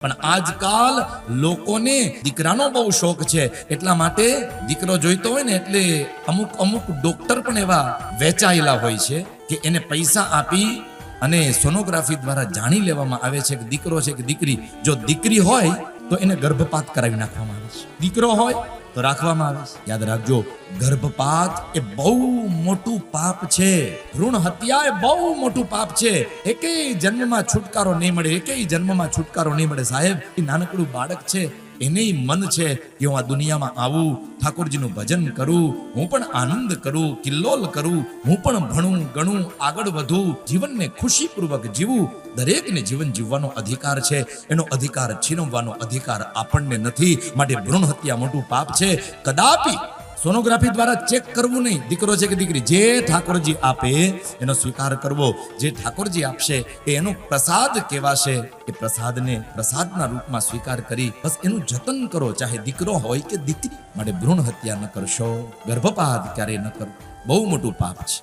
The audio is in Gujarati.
પણ આજકાલ લોકોને દીકરાનો બહુ શોખ છે. એટલા માટે દીકરો જોઈતો હોય ને એટલે અમુક અમુક ડોક્ટર પણ એવા વેચાયેલા હોય છે કે એને પૈસા આપી અને સોનોગ્રાફી દ્વારા જાણી લેવામાં આવે છે કે દીકરો છે કે દીકરી. જો દીકરી હોય તો એને ગર્ભપાત કરાવી નાખવામાં આવે છે. દીકરો હોય તો રાખવામાં આવે છે. યાદ રાખજો, ગર્ભપાત એ બહુ મોટું પાપ છે. ભ્રૂણ હત્યા એ બહુ મોટું પાપ છે. એકેય જન્મમાં છુટકારો નહીં મળે, એકેય જન્મમાં છુટકારો નહીં મળે સાહેબ. એ નાનકડું બાળક છે. એને મન છે કે હું આ દુનિયામાં આવું, ઠાકોરજીનું ભજન કરું, હું પણ આનંદ કરું, કિલ્લોલ કરું, હું પણ ભણું, ગણું, આગળ વધું, જીવનને ખુશીપૂર્વક જીવું. દરેકને જીવન જીવવાનો અધિકાર છે. એનો અધિકાર છીનવવાનો અધિકાર આપણને નથી. માટે ભ્રૂણ હત્યા મોટું પાપ છે. કદાપી સોનોગ્રાફી દ્વારા ચેક કરવું નહીં. દીકરો છે કે દીકરી? જે ઠાકોરજી આપે, એનો સ્વીકાર કરવો. જે ઠાકોરજી આપશે, એ એનો પ્રસાદ કહેવાશે. એ પ્રસાદને પ્રસાદના રૂપમાં સ્વીકાર કરી, બસ એનું જતન કરો. ચાહે દીકરો હોય કે દીકરી, માટે ભ્રૂણ હત્યા ન કરશો. ગર્ભપાત ક્યારેય ન કરો. બહુ મોટું પાપ છે.